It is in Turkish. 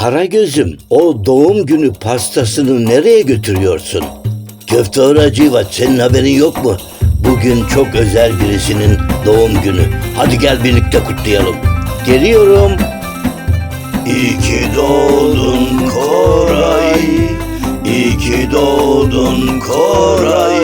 Karagöz'üm o doğum günü pastasını nereye götürüyorsun? Köfte Hacivat senin haberin yok mu? Bugün çok özel birisinin doğum günü. Hadi gel birlikte kutlayalım. Geliyorum. İyi ki doğdun Koray. İyi ki doğdun Koray.